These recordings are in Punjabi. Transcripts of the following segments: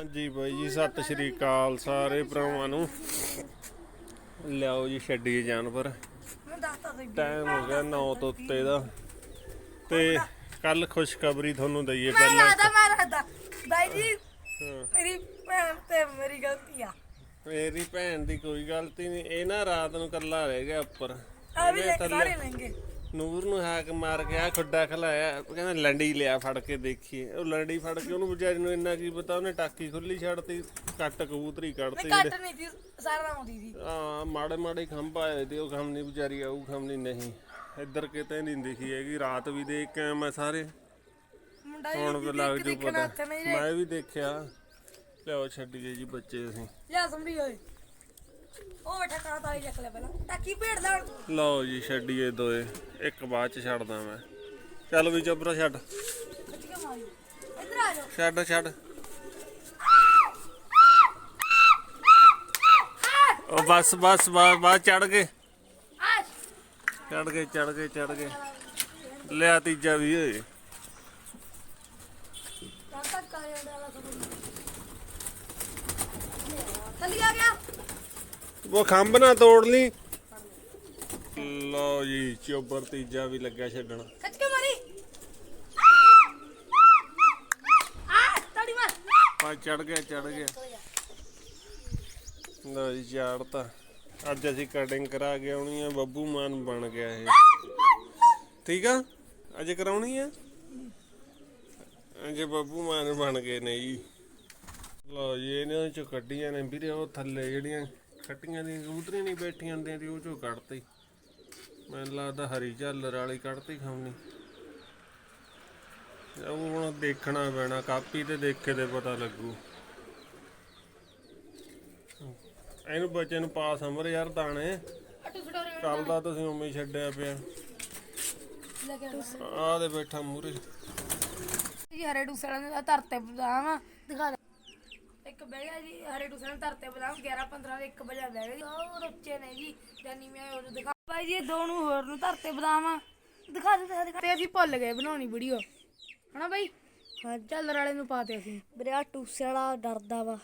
ਹਾਂਜੀ ਬਾਈ ਜੀ ਸਤਿ ਸ਼੍ਰੀ ਅਕਾਲ ਸਾਰੇ ਭਰਾਵਾਂ ਨੂੰ। ਲਿਆਓ ਜੀ ਛੱਡੀਏ ਜਾਨਵਰ। ਟਾਈਮ ਹੋ ਗਿਆ 9 ਤੋਂ ਉੱਤੇ ਦਾ। ਤੇ ਕੱਲ ਖੁਸ਼ਖਬਰੀ ਤੁਹਾਨੂੰ ਦਈਏ ਮੈਂ ਪਹਿਲਾਂ ਮੈਂ ਬਾਈ ਜੀ ਮੇਰੀ ਭੈਣ ਤੇ ਮੇਰੀ ਗਲਤੀ ਆ। ਮੇਰੀ ਭੈਣ ਦੀ ਕੋਈ ਗਲਤੀ ਨਹੀਂ ਇਹ ਨਾ ਰਾਤ ਨੂੰ ਕੱਲਾ ਰਹਿ ਗਿਆ ਉੱਪਰ। ਆ ਵੀ ਸਾਰੇ ਲਹਿੰਗੇ। ਨੂਰ ਨੂੰ ਹਾਕ ਮਾਰ ਕੇ ਆ ਖੁੱਡਾ ਖਲਾਇਆ ਉਹ ਕਹਿੰਦਾ ਲੰਡੀ ਲਿਆ ਫੜ ਕੇ ਦੇਖੀਏ। ਉਹ ਲੰਡੀ ਫੜ ਕੇ ਉਹਨੂੰ ਵਿਚਾਰੀ ਨੂੰ ਇੰਨਾ ਕੀ ਪਤਾ ਉਹਨੇ ਟਾਕੀ ਖੁੱਲੀ ਛੱਡਤੀ ਕੱਟ ਕਬੂਤਰੀ ਕੱਢਤੀ ਕੱਟ ਨਹੀਂ ਸੀ ਸਾਰਾ ਆਉਂਦੀ ਸੀ। ਆ ਮਾੜੇ ਮਾੜੇ ਖੰਭ ਆਏ ਤੇ ਉਹ ਖੰਭ ਨਹੀਂ ਵਿਚਾਰੀ ਆਊ ਖੰਭ ਨਹੀਂ ਨਹੀਂ। ਇੱਧਰ ਕਿਤੇ ਨਹੀਂ ਦਿਖੀ ਹੈਗੀ ਰਾਤ ਵੀ ਦੇਖ ਕੇ ਆਇਆ ਮੈਂ ਸਾਰੇ। ਮੁੰਡਾ ਹੁਣ ਵੀ ਲੱਗ ਜੂ ਪਤਾ। ਮੈਂ ਵੀ ਦੇਖਿਆ। ਲਿਆਓ ਛੱਡੀਏ ਜੀ ਬੱਚੇ ਅਸੀਂ। ਲਿਆ ਸਮਰੀ ਓਏ। ਉਹ ਬੈਠਾ ਕਰਾ ਤਾਲੀ ਚੱਕ ਲੈ ਪਹਿਲਾਂ। ਟਾਕੀ ਭੇੜ ਲੈ ਹੁਣ। ਤੂੰ। ਲਓ ਜੀ ਛੱਡੀਏ ਦੋਏ। ਇੱਕ ਬਾਅਦ ਚ ਛੱਡਦਾ ਮੈਂ। ਚੱਲ ਵੀ ਚੁੱਪਰਾ ਛੱਡ। ਖਿੱਚ ਕੇ ਮਾਰੀ। ਇੱਧਰ ਆ ਜਾਓ। ਛੱਡ ਛੱਡ। ਉਹ ਬਸ ਬਸ ਬਸ ਬਸ ਚੜ ਗਏ। ਆ ਚੜ ਗਏ ਚੜ ਗਏ ਚੜ ਗਏ। ਲਿਆ ਤੀਜਾ ਵੀ ਓਏ। ਰਾਤਾ ਕਰ ਜਾਂਦਾ ਵਾਲਾ ਸਮਰੀ ਥੱਲੇ ਆ ਗਿਆ। ਉਹ ਖੰਭ ਨਾ ਤੋੜ ਲਈ। ਲਓ ਜੀ ਚੋਬਰ ਤੀਜਾ ਵੀ ਲੱਗਿਆ ਛੱਡਣ। ਖਿੱਚ ਕੇ ਮਾਰੀ। ਆ ਤੜੀ ਮਾਰ। ਪਾ ਚੜ ਗਿਆ ਚੜ ਗਿਆ। ਲਓ ਜੀ ਚਾੜਤਾ ਅੱਜ ਅਸੀਂ ਕਟਿੰਗ ਕਰਾ ਕੇ ਆਉਣੀ ਆ। ਬੱਬੂ ਮਾਨ ਬਣ ਗਿਆ ਇਹ। ਠੀਕ ਆ? ਅੱਜ ਕਰਾਉਣੀ ਆ? ਅੱਜ ਬੱਬੂ ਮਾਨ ਬਣ ਗਏ ਨੇ ਜੀ। ਲਓ ਜੀ ਇਹਨਾਂ ਚੋਂ ਕੱਢੀਆਂ ਨੇ। ਵੀਰੇ ਉਹ ਥੱਲੇ ਜਿਹੜੀਆਂ ਖੱਟੀਆਂ ਦੀਆਂ ਕਬੂਤਰੀਆਂ ਨਹੀਂ ਬੈਠੀਆਂ ਹੁੰਦੀਆਂ ਤੇ ਉਹ ਚੋਂ ਕੱਢਤੀ ਮੈਨੂੰ ਲੱਗਦਾ ਹਰੀ ਝੱਲਰ ਵਾਲੀ ਕੱਢਤੀ ਖਾਉਣੀ। ਉਹ ਹੁਣ ਦੇਖਣਾ ਪੈਣਾ ਕਾਪੀ ਤੇ ਦੇਖੇ ਤੇ ਪਤਾ ਲੱਗੂ। ਇਹਨੂੰ ਬੱਚੇ ਨੂੰ ਪਾਸ ਅਮਰ ਯਾਰ ਦਾਣੇ। ਕੱਲ ਦਾ ਤੁਸੀਂ ਉਵੇਂ ਹੀ ਛੱਡਿਆ ਪਿਆ। ਆਹ ਦੇ ਬੈਠਾ ਮੂਰੇ ਜੀ ਹਰੇ ਡੂਸਰਾਂ ਦੇ ਧਰਤੇ ਬਦਾਮ ਦਿਖਾ ਦੇ। ਇੱਕ ਬਹਿ ਗਿਆ ਜੀ ਹਰੇ ਦੇ ਧਰਤੇ ਬਦਾਮ 11 15 ਦੇ 1 ਵਜੇ ਬਹਿ ਗਏ ਜੀ। ਉਹ ਰੁੱਚੇ ਨੇ ਜੀ ਜਾਨੀ ਮੈਂ ਉਹ ਦਿਖਾ। ਭਾਈ ਜੀ ਇਹ ਦੋ ਨੂੰ ਹੋਰ ਨੂੰ ਧਰਤੇ ਬਦਾਮ। ਆ। ਦਿਖਾ ਦੇ ਦਿਖਾ ਦੇ। ਤੇ ਅਸੀਂ ਭੁੱਲ ਗਏ ਬਣਾਉਣੀ ਵੀਡੀਓ। ਹਨਾ ਬਾਈ? ਹਾਂ ਚੱਲ ਵਾਲੇ ਨੂੰ ਪਾਤੇ ਅਸੀਂ। ਵੀਰੇ ਆ ਟੂਸੇ ਵਾਲਾ ਡਰਦਾ ਵਾ।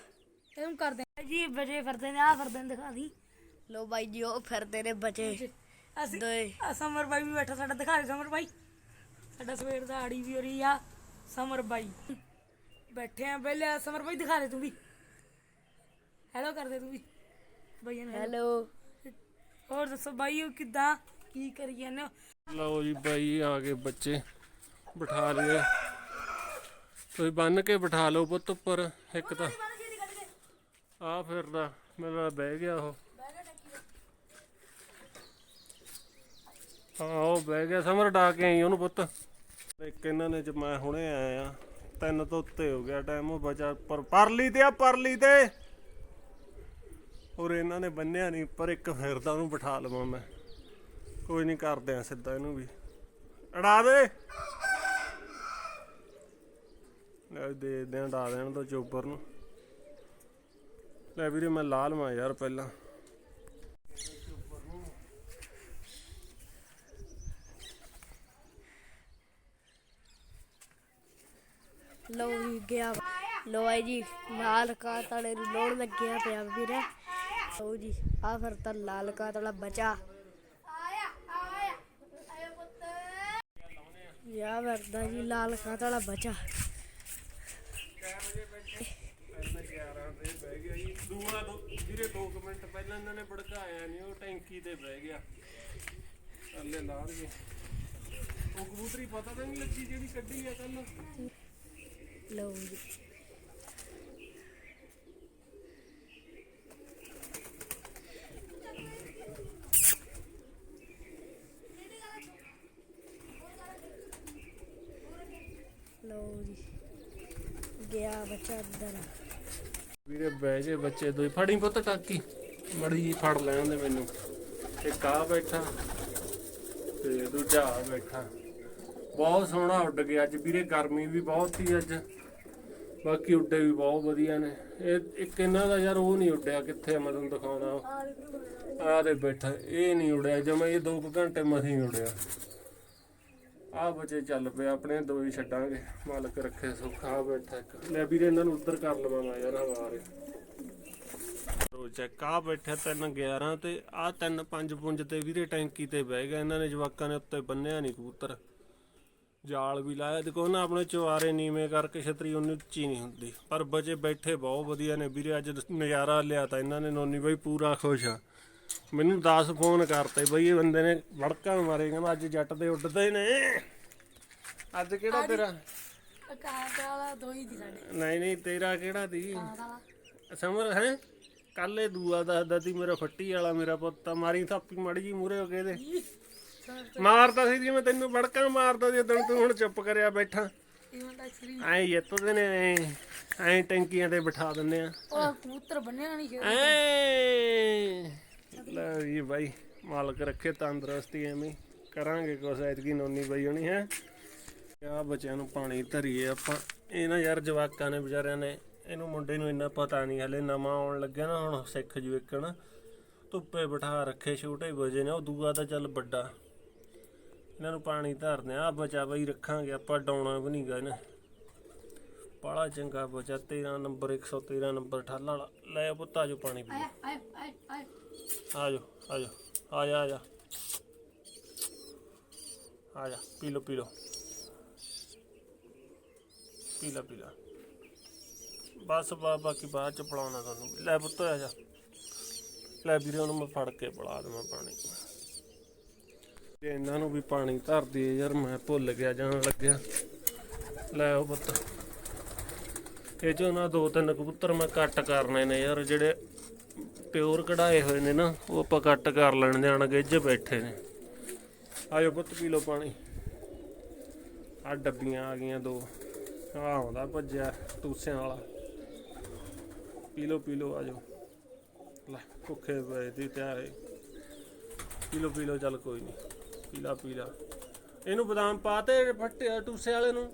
ਇਹਨੂੰ ਕਰਦੇ ਆ। ਜੀ ਵਜੇ ਫਿਰਦੇ ਨੇ ਆ ਫਿਰਦੇ ਨੇ ਦਿਖਾ ਦੀ। ਲੋ ਬਾਈ ਜੀ ਉਹ ਫਿਰਦੇ ਨੇ ਬਚੇ। ਅਸੀਂ ਦੋਏ। ਆ ਸਮਰ ਬਾਈ ਵੀ ਬੈਠਾ ਸਾਡਾ ਦਿਖਾ ਦੇ ਸਮਰ ਬਾਈ। ਸਾਡਾ ਸਵੇਰ ਦਾ ਆੜੀ ਵੀ ਹੋ ਰਹੀ ਆ ਸਮਰ ਬਾਈ। ਬੈਠੇ ਆ ਪਹਿਲੇ ਸਮਰ ਬਾਈ ਦਿਖਾ ਦੇ ਤੂੰ ਵੀ। ਹੈਲੋ ਕਰ ਦੇ ਤੂੰ ਵੀ। ਬਈਆ ਨੇ ਹੈਲੋ ਹੋਰ ਦੱਸੋ ਬਾਈ ਉਹ ਕਿੱਦਾਂ? ਕੀ ਕਰੀ ਜਾਂਦੇ ਹੋ? ਲਓ ਜੀ ਬਾਈ ਆ ਗਏ ਬੱਚੇ ਬਿਠਾ ਲਏ। ਤੁਸੀਂ ਬੰਨ ਕੇ ਬਿਠਾ ਲਓ ਪੁੱਤ ਉੱਪਰ ਇੱਕ ਤਾਂ। ਆ ਫਿਰਦਾ ਮੇਰਾ ਬਹਿ ਗਿਆ ਉਹ। ਹਾਂ ਉਹ ਬਹਿ ਗਿਆ ਸਮਰ ਡਾ ਕੇ ਆਈ ਉਹਨੂੰ ਪੁੱਤ। ਇੱਕ ਇਹਨਾਂ ਨੇ ਚ ਮੈਂ ਹੁਣੇ ਆਇਆ ਤਿੰਨ ਤੋਂ ਉੱਤੇ ਹੋ ਗਿਆ ਟਾਈਮ ਉਹ ਬਚਾ ਪਰ ਪਰਲੀ ਤੇ ਆ ਪਰਲੀ ਤੇ। ਔਰ ਇਹਨਾਂ ਨੇ ਬੰਨਿਆ ਨਹੀਂ, ਪਰ ਇੱਕ ਫਿਰਦਾ ਉਹਨੂੰ ਬਿਠਾ ਲਵਾਂ ਮੈਂ। ਕੋਈ ਨਹੀਂ ਕਰਦੇ ਆ ਸਿੱਧਾ ਇਹਨੂੰ ਵੀ। ਅੜਾ ਦੇ! ਲੈ ਦੇ ਦੇ ਅੜਾ ਦੇਣ ਤੋਂ ਚੋਪਰ ਨੂੰ। ਲੈ ਵੀਰੇ, ਮੈਂ ਲਾ ਲਵਾਂ ਯਾਰ ਪਹਿਲਾਂ। ਲੋ ਜੀ, ਗਿਆ। ਲੋ ਆਈ ਜੀ ਲਾਲ ਕਾ ਤਲੇ ਨੂੰ ਲੋੜ ਲੱਗਿਆ ਪਿਆ ਵੀਰੇ। ਲੋ ਜੀ ਆ ਫਿਰ ਤਾਂ ਲਾਲ ਕਾ ਤਲਾ ਬਚਾ। ਆਇਆ ਆਇਆ। ਆਇਆ ਪੁੱਤ। ਯਾ ਵਰਦਾ ਜੀ ਲਾਲ ਕਾ ਤਲਾ ਬਚਾ। ਦੂਆ ਦੋ ਵੀਰੇ 2 ਮਿੰਟ ਪਹਿਲਾਂ ਇਹਨਾਂ ਨੇ ਭੜਕਾਇਆ ਨਹੀਂ ਉਹ ਟੈਂਕੀ ਤੇ ਬਹਿ ਗਿਆ ਥੱਲੇ ਲਾ ਲਈਏ ਉਹ ਕਬੂਤਰੀ ਪਤਾ ਤਾਂ ਨਹੀਂ ਲੱਗੀ ਜਿਹੜੀ ਕੱਢੀ ਆ ਕੱਲ ਲੋ ਜੀ ਲੋ ਜੀ ਗਿਆ ਬੱਚਾ ਅੰਦਰ। ਵੀਰੇ ਬਹਿ ਗਏ ਬੱਚੇ ਦੋਈ ਫੜੀ ਪੁੱਤ ਟਾਕੀ ਮੜੀ ਜੀ ਫੜ ਲੈਣ ਦੇ ਮੈਨੂੰ। ਇੱਕ ਆ ਬੈਠਾ ਤੇ ਦੂਜਾ ਆ ਬੈਠਾ। ਬਹੁਤ ਸੋਹਣਾ ਉੱਡ ਗਿਆ ਅੱਜ। ਵੀਰੇ ਗਰਮੀ ਵੀ ਬਹੁਤ ਸੀ ਅੱਜ। ਬਾਕੀ ਉੱਡੇ ਵੀ ਬਹੁਤ ਵਧੀਆ ਨੇ। ਇਹ ਇੱਕ ਇਹਨਾਂ ਦਾ ਯਾਰ ਉਹ ਨਹੀਂ ਉੱਡਿਆ ਕਿੱਥੇ ਆ, ਮੈਂ ਤੁਹਾਨੂੰ ਦਿਖਾਉਣਾ। ਆ ਤੇ ਬੈਠਾ। ਇਹ ਨਹੀਂ ਉੜਿਆ ਜਮਾ ਇਹ 2 ਘੰਟੇ ਮਸੀਂ ਉੜਿਆ ਆ ਬਚੇ ਚੱਲ ਪਏ, ਆਪਣੇ ਦੋ ਹੀ ਛੱਡਾਂਗੇ। ਮਾਲਕ ਰੱਖੇ, ਸੁੱਖਾ ਬੈਠਾ ਇੱਕ। ਲੈ ਵੀਰੇ, ਇਹਨਾਂ ਨੂੰ ਉੱਧਰ ਕਰ ਲਵਾਂ ਮੈਂ ਯਾਰ ਹਵਾ ਰੇ ਰੋ ਚੈੱਕ ਆ ਬੈਠਾ ਤਿੰਨ 11 ਤੇ, ਆ ਤਿੰਨ ਪੰਜ ਪੁੰਜ ਤੇ ਵੀਰੇ ਟੈਂਕੀ ਤੇ ਬਹਿ ਗਿਆ। ਇਹਨਾਂ ਨੇ ਜਵਾਕਾਂ ਨੇ ਉੱਤੇ ਬੰਨਿਆ ਨਹੀਂ ਕਬੂਤਰ। ਜਾਲ ਵੀ ਲਾਇਆ। ਦੇਖੋ ਨਾ ਆਪਣੇ ਚਵਾਰੇ ਨੀਵੇਂ ਕਰਕੇ ਛਤਰੀ ਉਹਨੀ ਉੱਚੀ ਨਹੀਂ ਹੁੰਦੀ। ਪਰ ਬਚੇ ਬੈਠੇ, ਬਹੁਤ ਵਧੀਆ ਨੇ। ਵੀਰੇ, ਅੱਜ ਨਜ਼ਾਰਾ ਲਿਆ ਤਾਂ ਇਹਨਾਂ ਨੇ। ਨੋਨੀ ਬਾਈ, ਪੂਰਾ ਖੁਸ਼ ਆ। ਮੈਨੂੰ 10 ਫੋਨ ਕਰਤੇ ਬਈ ਇਹ ਬੰਦੇ ਨੇ ਵੜਕਾ ਮਾਰੇ ਕਹਿੰਦਾ ਅੱਜ ਜੱਟ ਦੇ ਉੱਡਦੇ ਨੇ। ਅੱਜ ਕਿਹੜਾ ਤੇਰਾ ਕਾਂ ਵਾਲਾ ਦੋ ਹੀ ਦੀ ਸਾਡੇ। ਨਹੀਂ ਨਹੀਂ ਤੇਰਾ ਕਿਹੜਾ ਦੀ ਸਮਰ ਹੈ? ਕੱਲ ਦੂਆ ਦੱਸਦਾ ਸੀ ਮੇਰਾ ਫੱਟੀ ਵਾਲਾ ਮੇਰਾ ਪੁੱਤ ਮਾਰੀ ਥਾਪੀ ਮੜ ਜੀ ਮੂਰੇ ਹੋ ਕੇ ਇਹਦੇ। ਮਾਰਦਾ ਸੀ ਜਿਵੇਂ ਤੈਨੂੰ ਵੜਕਾ ਮਾਰਦਾ ਜਦੋਂ ਤੂੰ ਹੁਣ ਚੁੱਪ ਕਰਿਆ ਬੈਠਾ। ਦਾ ਐ ਜਿੱਤਦੇ ਨੇ ਐ ਐ ਟੈਂਕੀਆਂ ਤੇ ਬਿਠਾ ਦਿੰਦੇ ਆ। ਉਹ ਕਬੂਤਰ ਬੰਨਿਆ ਨਹੀਂ ਐ। ਲੈ ਜੀ ਬਾਈ, ਮਾਲਕ ਰੱਖੇ ਤੰਦਰੁਸਤੀ ਐਵੇਂ ਕਰਾਂਗੇ ਕੁਛ, ਐਤਕੀ ਨੋਨੀ ਬਾਈ ਹੋਣੀ ਹੈ। ਆ ਬੱਚਿਆਂ ਨੂੰ ਪਾਣੀ ਧਰੀਏ ਆਪਾਂ। ਇਹ ਨਾ ਯਾਰ ਜਵਾਕਾਂ ਨੇ, ਵਿਚਾਰਿਆਂ ਨੇ, ਇਹਨੂੰ ਮੁੰਡੇ ਨੂੰ ਇੰਨਾ ਪਤਾ ਨਹੀਂ ਹਲੇ, ਨਵਾਂ ਆਉਣ ਲੱਗਿਆ ਨਾ ਹੁਣ ਸਿੱਖ ਜੂ ਧੁੱਪੇ ਬਿਠਾ ਰੱਖੇ, ਛੋਟੇ ਵਜੇ ਨੇ, ਉਹ ਦੂਆ ਤਾਂ ਚੱਲ ਵੱਡਾ। ਇਹਨਾਂ ਨੂੰ ਪਾਣੀ ਧਰਨੇ ਆ ਬਚਾ ਬਈ ਰੱਖਾਂਗੇ, ਆਪਾਂ ਡਾਉਣਾ ਵੀ ਨਹੀਂਗਾ ਇਹਨੇ। ਬੜਾ ਚੰਗਾ ਬਚਾ 13 ਨੰਬਰ 113 ਨੰਬਰ ਠਾਲਾਂ ਲੈ ਪੁੱਤਾ ਜੋ ਪਾਣੀ ਪੀ ਆ ਜਾ ਆ ਜਾ ਆ ਜਾ ਆ ਜਾ ਆ ਜਾ ਪੀ ਲੋ ਪੀ ਲੋ ਪੀ ਲਾ ਪੀ ਲਾ। ਬਸ ਬਾ ਬਾਕੀ ਬਾਅਦ ਚ ਪਲਾਉਣਾ ਤੁਹਾਨੂੰ। ਲੈ ਪੁੱਤ, ਆ ਜਾ। ਲੈ ਵੀਰੇ, ਉਹਨੂੰ ਮੈਂ ਫੜ ਕੇ ਪਿਲਾ ਦੇਵਾਂ ਪਾਣੀ। ਤੇ ਇਹਨਾਂ ਨੂੰ ਵੀ ਪਾਣੀ ਧਰ ਦਈਏ ਯਾਰ, ਮੈਂ ਭੁੱਲ ਗਿਆ, ਜਾਣ ਲੱਗਿਆ। ਲੈ ਉਹ ਪੁੱਤ। ਇਹ ਚੋਂ ਨਾ ਦੋ ਤਿੰਨ ਕਬੂਤਰ ਮੈਂ ਕੱਟ ਕਰਨੇ ਨੇ ਯਾਰ, ਜਿਹੜੇ ਪਿਓਰ ਕਢਾਏ ਹੋਏ ਨੇ ਨਾ, ਉਹ ਆਪਾਂ ਕੱਟ ਕਰ ਲੈਣ ਜਾਣ ਗਿੱਝ ਬੈਠੇ ਨੇ। ਆਜੋ ਪੁੱਤ, ਪੀ ਲਓ ਪਾਣੀ। ਆ ਡੱਬੀਆਂ ਆ ਗਈਆਂ ਦੋ। ਆ ਆਉਂਦਾ ਭੱਜਿਆ ਟੂਸਿਆਂ ਵਾਲਾ। ਪੀ ਲਓ ਪੀ ਲਓ, ਆਜੋ। ਲੈ, ਭੁੱਖੇ ਪਏ ਦੀ ਤਿਆਰੇ ਪੀ ਲਓ ਪੀ ਲਓ, ਚੱਲ ਕੋਈ ਨਹੀਂ ਪੀਲਾ ਪੀਲਾ ਇਹਨੂੰ ਬਦਾਮ ਪਾਤੇ ਫੱਟੇ ਟੂਸੇ ਵਾਲੇ ਨੂੰ।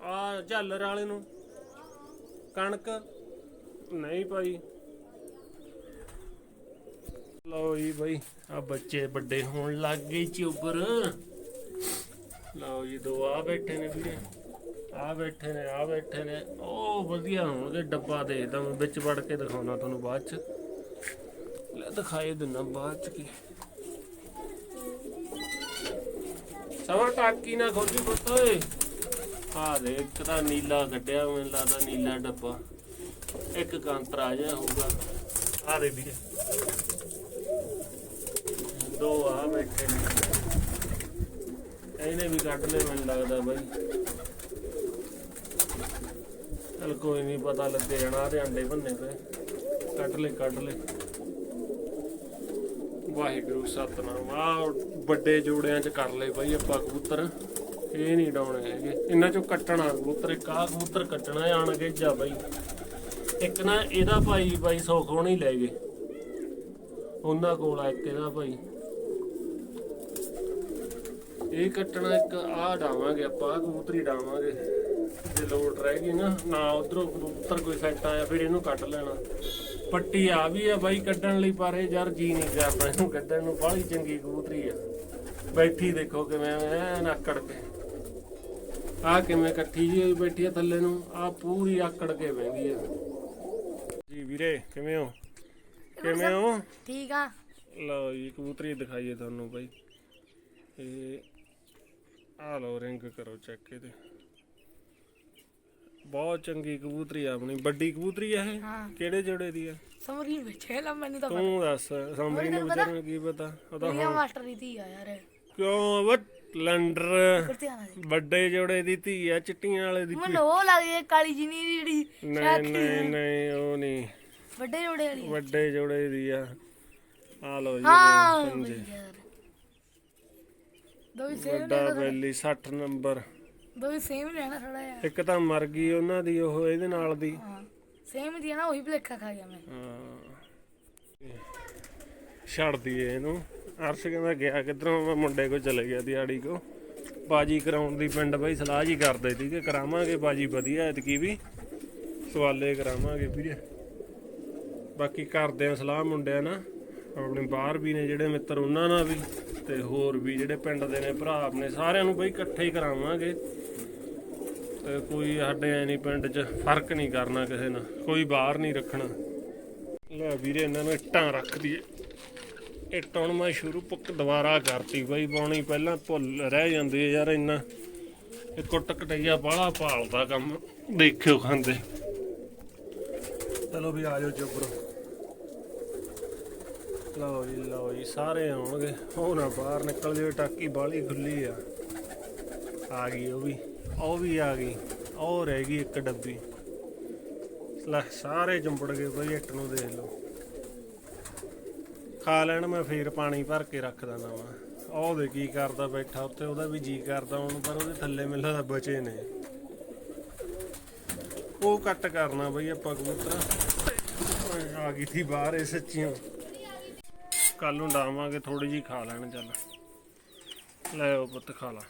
ਆ ਝਾਲਰ ਵਾਲੇ ਨੂੰ। ਕਣਕ। ਨਹੀਂ ਪਾਈ ਲਓ ਜੀ ਬਈ ਆ ਬੱਚੇ ਵੱਡੇ ਹੋਣ ਲੱਗ ਗਏ ਚੁੱਬਰ ਲਓ ਜੀ ਦੋ ਆ ਬੈਠੇ ਨੇ ਵੀਰੇ। ਆ ਬੈਠੇ ਨੇ ਆ ਬੈਠੇ ਨੇ। ਉਹ ਵਧੀਆ ਹੋਣਗੇ, ਡੱਬਾ ਦੇਖਦਾ ਮੈਂ ਵਿੱਚ ਵੜ ਕੇ ਦਿਖਾਉਣਾ ਤੁਹਾਨੂੰ ਬਾਅਦ ਚ। ਲੈ ਦਿਖਾਏ ਦਿਨਾ ਬਾਅਦ ਚ ਕੀ। ਸਵਾ ਟਾਕੀ ਨਾ ਖੋਲੀ ਪੁੱਤ, ਓਏ। ਆ ਦੇ, ਇੱਕ ਤਾਂ ਨੀਲਾ ਕੱਢਿਆ, ਮੈਨੂੰ ਲੱਗਦਾ ਨੀਲਾ ਡੱਬਾ। ਇੱਕ ਕਾਂਤਰਾ ਜਿਹਾ ਹੋਊਗਾ। ਆ ਦੇ ਵੀਰੇ। ਦੋ ਆ ਬੈਠੇ ਨੇ। ਇਹਨੇ ਵੀ ਕੱਢ ਲੈ ਮੈਨੂੰ ਲੱਗਦਾ ਬਾਈ। ਚਲ ਕੋਈ ਨਹੀਂ ਪਤਾ ਲੱਗੇ ਜਾਣਾ ਤੇ ਅੰਡੇ ਬੰਨੇ ਪਏ। ਕੱਢ ਲੈ ਕੱਢ ਲੈ ਵਾਹਿਗੁਰੂ, ਸਤਨਾਮ। ਆ ਵੱਡੇ ਜੋੜਿਆਂ ਚ ਕਰ ਲਏ ਬਾਈ ਆਪਾਂ ਕਬੂਤਰ। ਇਹ ਨਹੀਂ ਡਾਉਣੇ ਹੈਗੇ। ਇਹਨਾਂ ਚੋਂ ਕੱਟਣਾ ਕਬੂਤਰ, ਇੱਕ ਆਹ ਕਬੂਤਰ ਕੱਟਣਾ ਆਣਗੇ ਜਾ ਬਾਈ। ਇੱਕ ਨਾ ਇਹਦਾ ਭਾਈ ਬਾਈ ਸੁੱਖ ਹੋਣੀ ਲੈ ਗਏ। ਉਹਨਾਂ ਕੋਲ ਆ ਇੱਕ ਇਹਦਾ ਭਾਈ। ਇਹ ਕੱਟਣਾ ਇੱਕ ਆਹ ਡਾਵਾਂਗੇ ਆਪਾਂ ਕਬੂਤਰੀ ਡਾਵਾਂਗੇ। ਜੇ ਲੋਡ ਰਹਿ ਗਈ ਨਾ ਨਾ ਉਧਰੋਂ ਕਬੂਤਰ ਕੋਈ ਸੈੱਟ ਆਇਆ ਫਿਰ ਇਹਨੂੰ ਕੱਟ ਲੈਣਾ। ਪੱਟੀ ਆ ਵੀ ਆ ਬਾਈ ਕੱਢਣ ਲਈ ਪਰ ਇਹ ਯਾਰ ਜੀ ਨਹੀਂ ਕਰਦਾ ਇਹਨੂੰ ਕੱਢਣ ਨੂੰ ਬਾਹਲੀ ਚੰਗੀ ਕਬੂਤਰੀ ਆ। ਬੈਠੀ ਦੇਖੋ ਕਿਵੇਂ ਐਨ ਆਕੜ ਕੇ। ਆ ਕਿਵੇਂ ਇਕੱਠੀ ਜੀ ਹੋਈ ਬੈਠੀ ਆ ਥੱਲੇ ਨੂੰ ਆ ਪੂਰੀ ਆਕੜ ਕੇ ਬਹਿੰਦੀ ਆ। ਜੀ ਵੀਰੇ ਕਿਵੇਂ ਹੋ? ਕਿਵੇਂ ਹੋ? ਠੀਕ ਆ? ਲਓ ਜੀ ਕਬੂਤਰੀ ਦਿਖਾਈਏ ਤੁਹਾਨੂੰ ਬਾਈ। ਇਹ ਆ ਲਓ ਰਿੰਗ ਕਰੋ ਚੈੱਕ ਇਹਦੇ। ਬਹੁਤ ਚੰਗੀ ਕਬੂਤਰੀ ਆ ਆਪਣੀ। ਵੱਡੀ ਕਬੂਤਰੀ ਆ ਇਹ? ਹਾਂ। ਕਿਹੜੇ ਜੋੜੇ ਦੀ ਆ? ਸਮਰੀ ਬੈਠੇ ਲਾ ਮੈਨੂੰ ਤਾਂ ਤੂੰ ਦੱਸ ਸਾਹਮਣੇ ਨੂੰ ਵਿਚਾਰ ਨੂੰ ਕੀ ਪਤਾ? ਉਹਦਾ ਪਤਾ ਮਾਸਟਰ ਦੀ ਧੀ ਆ ਯਾਰ। ਕਿਉਂ? ਵਟ ਲੰਡਰ। ਕੁਰਤੇ ਆਣਾ ਦੇ। ਵੱਡੇ ਜੋੜੇ ਦੀ ਧੀ ਆ ਚਿੱਟੀਆਂ ਵਾਲੇ ਦੀ ਮੈਨੂੰ ਉਹ ਲੱਗਦੀ ਹੈ ਕਾਲੀ ਜਿਨੀ ਜਿਹੜੀ ਨਹੀਂ ਨਹੀਂ ਨਹੀਂ ਉਹ ਨਹੀਂ। ਵੱਡੇ ਜੋੜੇ ਵਾਲੀ। ਵੱਡੇ ਜੋੜੇ ਦੀ ਆ। ਆ ਲਓ ਜੀ ਹਾਂ ਪੰਜੇ। ਯਾਰ। ਦੋ ਵੀ ਸੇਮ ਵੱਡਾ ਬੈਲੀ 60 ਨੰਬਰ। ਦੋ ਵੀ ਸੇਮ ਰਹਿਣਾ ਥੋੜਾ ਜਿਹਾ ਇੱਕ ਤਾਂ ਮਰ ਗਈ ਉਹਨਾਂ ਦੀ ਉਹ ਇਹਦੇ ਨਾਲ ਦੀ। ਹਾਂ ਸੇਮ ਦੀ ਆ ਨਾ ਉਹੀ ਭਲੇਖਾ ਖਾ ਗਿਆ ਮੈਂ। ਹਾਂ। ਛੱਡ ਦਈਏ ਇਹਨੂੰ। ਅਰਸ਼ ਕਹਿੰਦਾ ਗਿਆ ਕਿੱਧਰੋਂ ਮੈਂ ਮੁੰਡੇ ਕੋ ਚਲੇ ਗਿਆ ਦਿਹਾੜੀ ਕੋ ਬਾਜੀ ਕਰਾਉਣ ਦੀ ਪਿੰਡ ਬਈ ਸਲਾਹ ਜੀ ਕਰਦੇ ਸੀ ਕਿ ਕਰਾਵਾਂਗੇ ਬਾਜੀ ਵਧੀਆ ਐਤਕੀ ਵੀ ਸਵਾਲੇ ਕਰਾਵਾਂਗੇ ਵੀਰੇ। ਬਾਕੀ ਕਰਦੇ ਆ ਸਲਾਹ ਮੁੰਡਿਆਂ ਨਾਲ। ਆਪਣੇ ਬਾਹਰ ਵੀ ਨੇ ਜਿਹੜੇ ਮਿੱਤਰ ਉਹਨਾਂ ਨਾਲ ਵੀ। ਤੇ ਹੋਰ ਵੀ ਜਿਹੜੇ ਪਿੰਡ ਦੇ ਨੇ ਭਰਾ ਆਪਣੇ ਸਾਰਿਆਂ ਨੂੰ ਬਈ ਇਕੱਠੇ ਹੀ ਕਰਾਵਾਂਗੇ। ਤੇ ਕੋਈ ਸਾਡੇ ਐ ਨਹੀਂ ਪਿੰਡ 'ਚ ਫ਼ਰਕ ਨਹੀਂ ਕਰਨਾ ਕਿਸੇ ਨਾਲ, ਕੋਈ ਬਾਹਰ ਨਹੀਂ ਰੱਖਣਾ। ਲੈ ਵੀਰੇ, ਇਹਨਾਂ ਨੂੰ ਇੱਟਾਂ ਰੱਖ ਦਈਏ। ਇੱਟ ਹੁਣ ਮੈਂ ਸ਼ੁਰੂ ਪੁੱਕ ਦੁਬਾਰਾ ਕਰਤੀ ਬਈ, ਪਾਉਣੀ ਪਹਿਲਾਂ ਭੁੱਲ ਰਹਿ ਜਾਂਦੀ ਹੈ ਯਾਰ ਇੰਨਾ। ਇਹ ਕੁੱਟ ਕਟਈਆ ਬਾਹਲਾ ਭਾਲਦਾ ਕੰਮ, ਦੇਖਿਓ ਖਾਂਦੇ। ਚਲੋ ਵੀ ਆਜੋ ਜਬਰੋ ਲਓ ਜੀ ਲਓ ਜੀ, ਸਾਰੇ ਆਉਣਗੇ। ਉਹ ਨਾ ਬਾਹਰ ਨਿਕਲ ਜਿਓ ਟਾਕੀ ਬਾਹਲੀ ਖੁੱਲੀ ਆ। ਆ ਗਈ ਉਹ ਵੀ ਉਹ ਵੀ ਆ ਗਈ, ਉਹ ਰਹਿ ਗਈ ਇੱਕ ਡੱਬੀ। ਲੈ, ਸਾਰੇ ਜੰਬੜ ਗਏ ਬਈ, ਇੱਟ ਨੂੰ ਦੇਖ ਲਓ। ਖਾ ਲੈਣ, ਮੈਂ ਫੇਰ ਪਾਣੀ ਭਰ ਕੇ ਰੱਖ ਦਿੰਦਾ ਵਾਂ ਉਹ ਦੇ ਕੀ ਕਰਦਾ ਬੈਠਾ ਉੱਤੇ, ਉਹਦਾ ਵੀ ਜੀ ਕਰਦਾ ਹੁਣ, ਪਰ ਉਹਦੇ ਥੱਲੇ ਮੈਨੂੰ ਦਾ ਬਚੇ ਨੇ। ਉਹ ਕੱਟ ਕਰਨਾ ਬਈ ਆਪਾਂ ਕਬੂਤਰ। ਆ ਗਈ ਸੀ ਬਾਹਰ, ਇਹ ਸੱਚੀਆਂ ਕੱਲ ਨੂੰ ਡਾਵਾਂਗੇ ਥੋੜੀ ਜੀ ਖਾ ਲੈਣ ਚੱਲ। ਲੈ ਉਹ ਪੁੱਤ ਖਾ ਲਾ।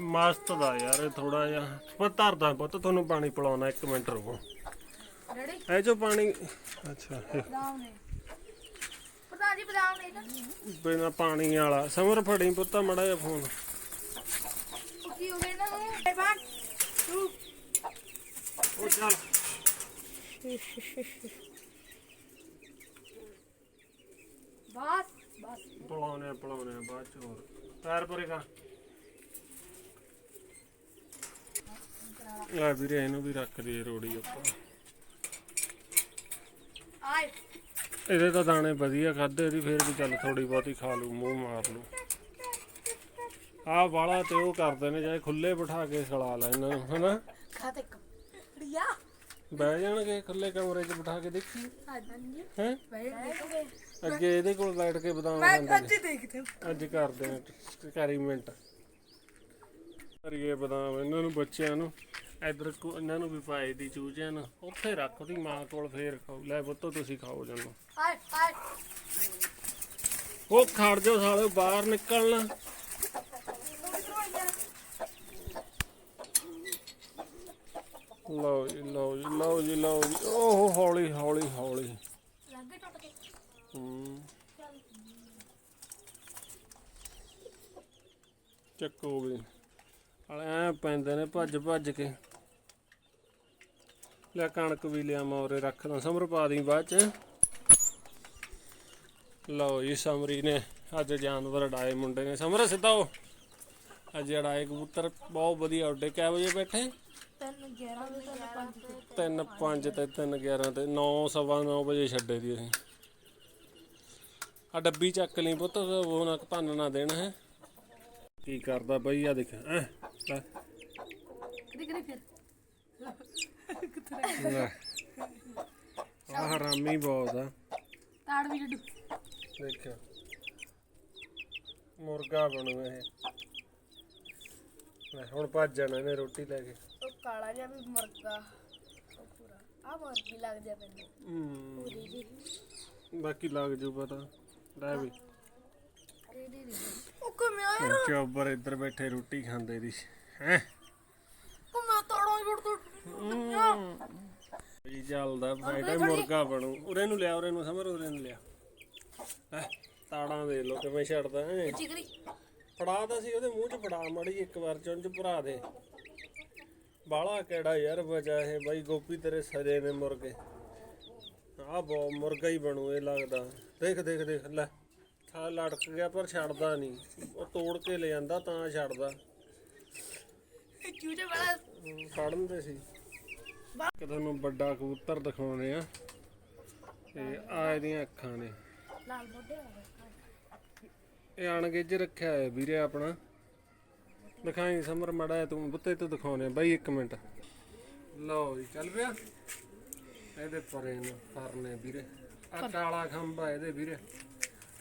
ਮਸਤ ਦਾ ਯਾਰ ਥੋੜਾ ਜਿਹਾ। ਮੈਂ ਧਰਦਾ ਪੁੱਤ ਤੁਹਾਨੂੰ ਪਾਣੀ ਪਿਲਾਉਣਾ ਇੱਕ ਮਿੰਟ ਰੁਕੋ। ਰੈਡੀ ਇਹ ਜੋ ਪਾਣੀ ਅੱਛਾ। ਇਹ ਬਦਾਮ ਨੇ। ਪ੍ਰਧਾਨ ਜੀ ਬਦਾਮ ਨੇ ਨਾ ਬਿਨਾ ਪਾਣੀ ਵਾਲਾ। ਸਮਰ ਫੜੀ ਪੁੱਤਾ ਮੜਾ ਜਿਹਾ ਫੋਨ। ਉਹ ਕੀ ਹੋ ਗਿਆ ਨਾ? ਇਹ ਬਾਤ ਤੂੰ। ਉਹ ਚੱਲ। ਬਸ ਬਸ। ਪਲਾਉਣੇ ਪਲਾਉਣੇ ਬਾਅਦ ਚ ਹੋਰ। ਪੈਰ ਪਰੇ ਕਰ ਲੈ ਵੀਰੇ ਇਹਨੂੰ ਵੀ ਰੱਖ ਦੇ ਰੋੜੀ ਉੱਪਰ ਆਏ। ਇਹਦੇ ਤਾਂ ਦਾਣੇ ਵਧੀਆ ਖਾਦੇ ਦੀ ਫੇਰ ਵੀ ਚੱਲ ਥੋੜੀ ਬਹੁਤੀ ਖਾ ਲੂ ਮੂੰਹ ਮਾਰ ਲੂ ਆਹ ਵਾਲਾ ਤੇ ਉਹ ਕਰਦੇ ਨੇ ਜਾਏ ਖੁੱਲੇ ਬਿਠਾ ਕੇ ਖਲਾ ਲੈ ਇਹਨਾਂ ਨੂੰ ਹਨਾ? ਖਾਤੇ ਕੜੀਆ ਬਹਿ ਜਾਣਗੇ ਖੁੱਲੇ ਕਮਰੇ 'ਚ ਬਿਠਾ ਕੇ ਦੇਖੀ। ਹਾਂਜੀ। ਹੈ? ਅੱਗੇ ਇਹਦੇ ਕੋਲ ਬੈਠ ਕੇ ਬਦਾਮ ਮੈਂ ਖਾਂਦੇ ਦੇਖਦੇ ਨੇ। ਅੱਜ ਕਰਦੇ ਨੇ ਐਕਸਪੈਰੀਮੈਂਟ ਕਰੀਏ ਬਦਾਮ ਇਹਨਾਂ ਨੂੰ ਬੱਚਿਆਂ ਨੂੰ। ਇਧਰ ਇਹਨਾਂ ਨੂੰ ਵੀ ਪਾਏ ਦੀ ਚੂਜਿਆਂ ਨੂੰ। ਉੱਥੇ ਰੱਖ ਉਹਦੀ ਮਾਂ ਕੋਲ ਫੇਰ ਖਾਓ। ਲੈ ਪੁੱਤੋ ਤੁਸੀਂ ਖਾਓ ਜਾਨੋ ਆਏ ਆਏ। ਉਹ ਖੜ ਜਾਓ ਸਾਲੇ ਬਾਹਰ ਨਿਕਲਣਾ। ਲਓ ਜੀ ਲਓ ਜੀ ਲਓ ਜੀ ਲਓ ਜੀ। ਓਹ ਹੌਲੀ ਹੌਲੀ ਹੌਲੀ। ਲੱਗੇ ਟੁੱਟ ਕੇ। ਹੂੰ। ਚੱਕੋ ਵੀ ਹਲੇ ਐ ਪੈਂਦੇ ਨੇ ਭੱਜ ਭੱਜ ਕੇ। ਲੈ ਕਣਕ ਵੀ ਲਿਆ ਮੌਰੇ ਰੱਖਦਾ ਸਮਰ ਪਾ ਦੀ ਬਾਅਦ ਚ। ਲਓ ਜੀ ਸਮਰੀ ਨੇ ਅੱਜ ਜਾਨਵਰ ਡਾਏ ਮੁੰਡੇ ਨੇ। ਸਮਰ ਸਿੱਧਾ ਹੋ। ਅੱਜ ਅੜਾਏ ਕਬੂਤਰ। ਬਹੁਤ ਵਧੀਆ ਉੱਡੇ। ਕਿਆ ਵਜੇ ਬੈਠੇ? 11 ਵਜੇ ਤੱਕ ਪੰਜ ਤੇ 3 5 ਤੇ 3 11 ਤੇ 9 ਸਵਾ 9 ਵਜੇ ਛੱਡੇ ਦੀ ਅਸੀਂ। ਆ ਡੱਬੀ ਚੱਕ ਲਈ ਪੁੱਤ ਉਹ ਨਾ ਭੰਨ ਨਾ ਦੇਣਾ ਹੈ। ਕੀ ਕਰਦਾ ਬਈ ਆ ਦੇਖ ਐ ਲੈ। ਕਿਹੜੀ ਕਿਹੜੀ ਫਿਰ? ਲੈ। ਆ ਹਰਾਮੀ ਬਹੁਤ ਆ। ਤਾੜ ਵੀ ਮੁਰਗਾ ਬਣੂ ਇਹ। ਲੈ ਹੁਣ ਭੱਜ ਜਾਣਾ ਇਹਨੇ ਰੋਟੀ ਲੈ ਕੇ। ਕਾਲਾ ਜਿਹਾ ਵੀ ਮੁਰਗਾ ਉਹ ਪੂਰਾ। ਆ ਮੁਰਗੀ ਲੱਗ ਜਾ ਪੈਂਦੀ ਹੂੰ। ਪੂਰੀ ਜੀ। ਬਾਕੀ ਲੱਗ ਜੂ ਪਤਾ। ਲੈ ਵੀ। ਉਹ ਕਿਵੇਂ ਆਇਆ ਚੋਬਰ ਇੱਧਰ ਬੈਠੇ ਰੋਟੀ ਖਾਂਦੇ ਦੀ। ਹੈ? ਉਹ ਮੈਂ ਤਾੜਾਂ ਹੀ। ਉੱਡ ਜੀ ਚੱਲਦਾ ਫਾਇਦਾ ਮੁਰਗਾ ਬਣੂ। ਉਰੇ ਨੂੰ ਲਿਆ ਉਰੇ ਨੂੰ ਸਮਰ ਉਰੇ ਨੂੰ ਲਿਆ। ਲੈ ਤਾੜਾਂ ਦੇ ਲੋ ਕਿਵੇਂ ਛੱਡਦਾ ਹੈ? ਚਿਕਰੀ ਫੜਾ ਤਾਂ ਸੀ ਉਹਦੇ ਮੂੰਹ 'ਚ ਫੜਾ। ਮੜੀ ਇੱਕ ਵਾਰ ਚੁੰਝ ਭਰਾ ਦੇ। ਬਾਲਾ ਕਿਹੜਾ ਯਾਰ ਇਹ ਬਾਈ ਗੋਪੀ ਤੇਰੇ ਸਰੇ ਨੇ ਮੁਰਗੇ। ਆਹ ਬਹੁਤ ਮੁਰਗਾ ਹੀ ਬਣੂ ਇਹ ਲੱਗਦਾ। ਦੇਖ ਦੇਖ ਦੇਖ ਲੈ। ਥਾ ਲੜਕ ਗਿਆ ਪਰ ਛੱਡਦਾ ਨਹੀਂ। ਉਹ ਤੋੜ ਕੇ ਲੈ ਜਾਂਦਾ ਤਾਂ ਛੱਡਦਾ। ਚੂਚੇ ਬੜਾ ਫੜਨ ਦੇ ਸੀ। ਕਿ ਤੁਹਾਨੂੰ ਵੱਡਾ ਕਬੂਤਰ ਦਿਖਾਉਣੇ ਆ। ਤੇ ਆ ਇਹਦੀਆਂ ਅੱਖਾਂ ਨੇ। ਲਾਲ ਮੋਢੇ ਇਹ ਅਣਗਿੱਜ ਰੱਖਿਆ ਹੈ ਵੀਰੇ ਆਪਣਾ। ਦਿਖਾਈ ਸਮਰ ਮੜਾ ਤੂੰ ਬੁੱਤੇ ਤੋਂ ਦਿਖਾਉਣੇ ਆ। ਬਾਈ ਇੱਕ ਮਿੰਟ। ਲਓ ਜੀ ਚੱਲ ਪਿਆ। ਇਹਦੇ ਪਰੇ ਨੂੰ ਕਰਨੇ ਵੀਰੇ। ਆ ਕਾਲਾ ਖੰਭਾ ਇਹਦੇ ਵੀਰੇ।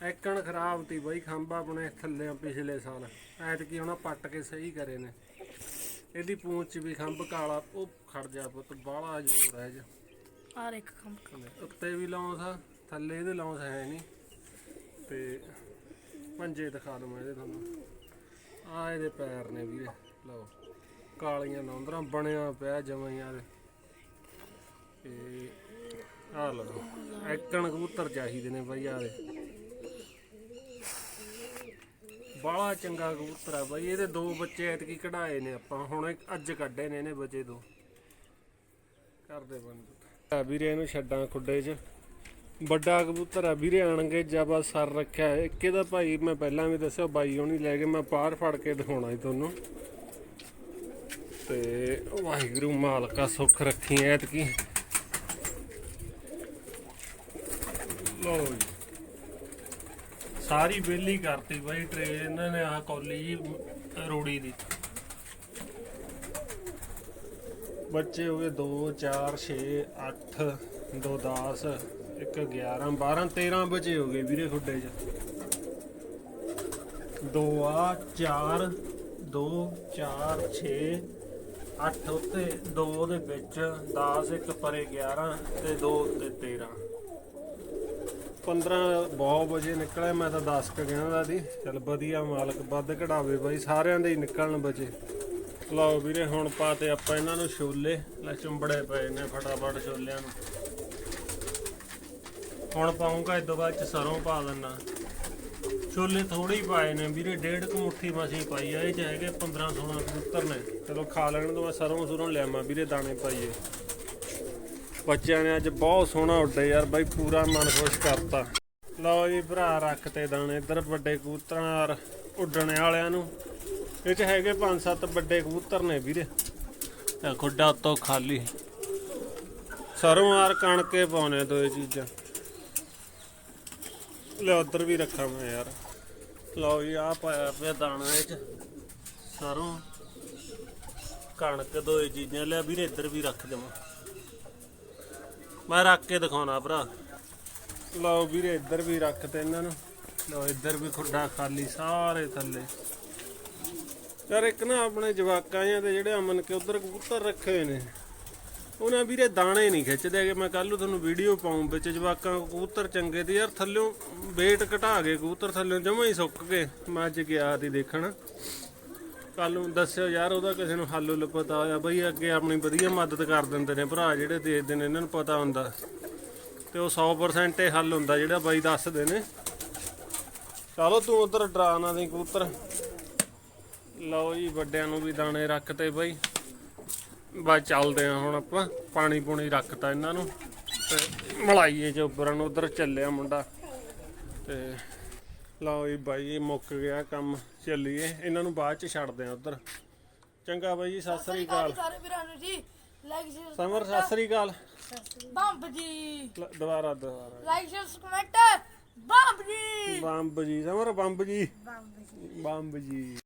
ਐਕਣ ਖਰਾਬ ਤੀ ਬਾਈ ਖੰਭਾ ਆਪਣੇ ਥੱਲੇ ਪਿਛਲੇ ਸਾਲ। ਐਤਕੀ ਉਹਨਾਂ ਪੱਟ ਕੇ ਸਹੀ ਕਰੇ ਨੇ। ਇਹਦੀ ਪੂੰਛ ਵੀ ਖੰਭ ਕਾਲਾ ਉਹ ਖੜ ਜਾ ਪੁੱਤ ਬਾਹਲਾ ਜ਼ੋਰ ਹੈ ਜੀ ਆਰ ਇੱਕ ਕੰਮ ਉੱਤੇ ਵੀ ਲੌਂਸ ਆ ਥੱਲੇ ਇਹਦੇ ਲੌਂਸ ਹੈ ਨਹੀਂ। ਤੇ ਪੰਜੇ ਦਿਖਾ ਦਵਾਂ ਇਹਦੇ ਤੁਹਾਨੂੰ। ਆ ਇਹਦੇ ਪੈਰ ਨੇ ਵੀਰੇ, ਲਓ। ਕਾਲੀਆਂ ਨੌਂਦਰਾਂ ਬਣਿਆ ਪਿਆ ਜਮਾਈਆਂ ਦੇ। ਤੇ ਆ ਲਓ, ਐਕਣ ਕਬੂਤਰ ਚਾਹੀਦੇ ਨੇ ਬਾਈ ਆ ਦੇ। ਬਾਹਲਾ ਚੰਗਾ ਕਬੂਤਰ ਆ ਬਾਈ, ਇਹਦੇ ਦੋ ਬੱਚੇ ਐਤਕੀ ਕਢਾਏ ਨੇ ਆਪਾਂ, ਹੁਣ ਅੱਜ ਕੱਢੇ ਨੇ ਇਹਨੇ ਬੱਚੇ ਦੋ। ਕਰਦੇ ਬੰਦ। ਆ ਵੀਰੇ ਇਹਨੂੰ ਛੱਡਾਂ ਖੁੱਡੇ 'ਚ। ਵੱਡਾ ਕਬੂਤਰ ਆ, ਵੀਰੇ ਆਣਗੇ ਜਬਾ ਸਰ ਰੱਖਿਆ ਹੈ। ਇੱਕ ਇਹਦਾ ਭਾਈ ਮੈਂ ਪਹਿਲਾਂ ਵੀ ਦੱਸਿਆ ਬਾਈ ਹੋਣੀ ਲੈ ਕੇ ਮੈਂ ਬਾਹਰ ਫੜ ਕੇ ਦਿਖਾਉਣਾ ਸੀ ਤੁਹਾਨੂੰ। ਤੇ ਵਾਹਿਗੁਰੂ, ਮਾਲਕਾ ਸੁੱਖ ਰੱਖੀ, ਐਤਕੀ। ਲੋ ਸਾਰੀ ਬੇਲੀ ਕਰਤੀ ਬਾਈ ਟਰੇ ਇਹਨਾਂ ਨੇ ਆਹ ਕੌਲੀ ਜੀ ਰੋੜੀ ਦੀ। ਬੱਚੇ ਹੋ ਗਏ 2 4 6 8 2 10 ਇੱਕ 11 12 13 ਬੱਚੇ ਹੋ ਗਏ ਵੀਰੇ ਖੁੱਡੇ 'ਚ। 2 ਆ 4 2 4 6 8 ਉੱਤੇ 2 ਦੇ ਵਿੱਚ 10 ਇੱਕ ਪਰੇ 11 ਤੇ 2 ਤੇ 13 15 ਬਹੁਤ ਵਜੇ ਨਿਕਲਿਆ, ਮੈਂ ਤਾਂ 10 ਕ ਕਹਿੰਦਾ ਸੀ। ਚਲ ਵਧੀਆ ਮਾਲਕ, ਵੱਧ ਕਢਾਵੇ ਬਾਈ, ਸਾਰਿਆਂ ਦੇ ਹੀ ਨਿਕਲਣ ਬਚੇ ਲਓ ਵੀਰੇ, ਹੁਣ ਪਾਤੇ ਆਪਾਂ ਇਹਨਾਂ ਨੂੰ ਛੋਲੇ, ਲੈ ਚੁੰਬੜੇ ਪਏ ਨੇ ਫਟਾਫਟ ਛੋਲਿਆਂ ਨੂੰ। ਹੁਣ ਪਾਉਂਗਾ ਇਸ ਤੋਂ ਬਾਅਦ ਚ ਸਰੋਂ ਪਾ ਦਿੰਨਾ। ਛੋਲੇ ਥੋੜੇ ਹੀ ਪਾਏ ਨੇ ਵੀਰੇ ਡੇਢ ਕੁ ਮੁੱਠੀ ਮਸੀਂ ਪਾਈ ਆ ਇਹ ਚ ਹੈਗੇ 15 16 ਕਬੂਤਰ ਨੇ। ਚਲੋ ਖਾ ਲੈਣ ਤੋਂ ਬਾਅਦ ਸਰੋਂ ਸੁਰੋਂ ਲਿਆਵਾਂ ਵੀਰੇ ਦਾਣੇ ਪਾਈਏ। ਬੱਚਿਆਂ ਨੇ ਅੱਜ ਬਹੁਤ ਸੋਹਣਾ ਉੱਡੇ ਯਾਰ ਬਾਈ ਪੂਰਾ ਮਨ ਖੁਸ਼ ਕਰਤਾ। ਲਓ ਜੀ ਭਰਾ ਰੱਖ ਤੇ ਦਾਣੇ ਇੱਧਰ ਵੱਡੇ ਕਬੂਤਰਾਂ ਔਰ ਉੱਡਣੇ ਵਾਲਿਆਂ ਨੂੰ। ਇਹ ਚ ਹੈਗੇ ਪੰਜ ਸੱਤ ਵੱਡੇ ਕਬੂਤਰ ਨੇ ਵੀਰੇ। ਖੁੱਡਾ ਉੱਤੋਂ ਖਾਲੀ। ਸਰੋਂ ਆਰ ਕਣਕੇ ਪਾਉਣੇ ਦੋ ਇਹ ਚੀਜ਼ਾਂ। ਲੈ ਉੱਧਰ ਵੀ ਰੱਖਾਂ ਮੈਂ ਯਾਰ। ਲਓ ਜੀ ਆ ਪਾਇਆ ਪਿਆ ਦਾਣਾ ਇਹ ਸਰੋਂ ਕਣਕ ਦੋ ਚੀਜ਼ਾਂ ਲਿਆ, ਵੀਰੇ ਇੱਧਰ ਵੀ ਰੱਖ ਦੇਵਾਂ। ਮੈਂ ਰੱਖ ਕੇ ਦਿਖਾਉਣਾ ਭਰਾ। ਲਓ ਵੀਰੇ, ਇੱਧਰ ਵੀ ਰੱਖ ਤੇ ਇਹਨਾਂ ਨੂੰ। ਲਓ, ਇੱਧਰ ਵੀ ਖੁੱਡਾ ਖਾਲੀ ਸਾਰੇ ਥੱਲੇ। ਯਾਰ ਇੱਕ ਨਾ ਆਪਣੇ ਜਵਾਕਾਂ ਜਾਂ ਤੇ ਜਿਹੜੇ ਅਮਨ ਕੇ ਉਧਰ ਕਬੂਤਰ ਰੱਖੇ ਹੋਏ ਨੇ। ਉਹਨਾਂ ਵੀਰੇ ਦਾਣੇ ਨਹੀਂ ਖਿੱਚਦੇ ਹੈਗੇ। ਮੈਂ ਕੱਲ ਨੂੰ ਤੁਹਾਨੂੰ ਵੀਡੀਓ ਪਾਉਂ ਵਿੱਚ ਜਵਾਕਾਂ ਕਬੂਤਰ ਚੰਗੇ ਤੇ ਯਾਰ ਥੱਲਿਓਂ weight ਘਟਾ ਕੇ ਕਬੂਤਰ ਥੱਲਿਓਂ ਜਮਾਂ ਹੀ ਸੁੱਕ ਗਏ ਮੈਂ ਅੱਜ ਗਿਆ ਸੀ ਦੇਖਣ। ਕੱਲ ਨੂੰ ਦੱਸਿਓ ਯਾਰ ਉਹਦਾ ਕਿਸੇ ਨੂੰ ਹੱਲ ਹੁੱਲ ਪਤਾ ਹੋਇਆ ਬਈ, ਅੱਗੇ ਆਪਣੀ ਵਧੀਆ ਮਦਦ ਕਰ ਦਿੰਦੇ ਨੇ ਭਰਾ ਜਿਹੜੇ ਦੇਖਦੇ ਨੇ, ਇਹਨਾਂ ਨੂੰ ਪਤਾ ਹੁੰਦਾ। ਤੇ ਉਹ 100% ਇਹ ਹੱਲ ਹੁੰਦਾ ਜਿਹੜਾ ਬਾਈ ਦੱਸਦੇ ਨੇ। ਚਲੋ ਤੂੰ ਉਧਰ ਡਰਾ ਨਾ ਦੇ ਕਬੂਤਰ। ਲਓ ਜੀ ਵੱਡਿਆਂ ਨੂੰ ਵੀ ਦਾਣੇ ਰੱਖਤੇ ਬਾਈ। ਬਸ ਚੱਲਦੇ ਆ ਹੁਣ ਆਪਾਂ। ਪਾਣੀ ਪੂਣੀ ਰੱਖਤਾ ਇਹਨਾਂ ਨੂੰ ਤੇ ਮਲਾਈਏ ਚੋਬਰਾਂ ਨੂੰ ਉਧਰ ਚੱਲਿਆ ਮੁੰਡਾ। ਤੇ ਲਓ ਜੀ ਬਾਈ ਇਹ ਮੁੱਕ ਗਿਆ ਕੰਮ। ਚੱਲੀਏ। ਇਹਨਾਂ ਨੂੰ ਬਾਅਦ ਚ ਛੱਡਦੇ ਆ ਉਧਰ। ਚੰਗਾ ਬਾਈ ਜੀ ਸਤਿ ਸ੍ਰੀ ਅਕਾਲ। ਸਾਰੇ ਵੀਰਾਂ ਨੂੰ ਜੀ। Like share summer Sat Sri ਅਕਾਲ। ਬੰਬ ਜੀ। ਲ- ਦੁਬਾਰਾ ਦੁਬਾਰਾ। ਲਾਈਕ ਸ਼ੇਅਰ ਕਮੈਂਟ ਬੰਬ ਜੀ। ਬੰਬ ਜੀ ਸਮਰ ਬੰਬ ਜੀ। ਬੰਬ ਜੀ।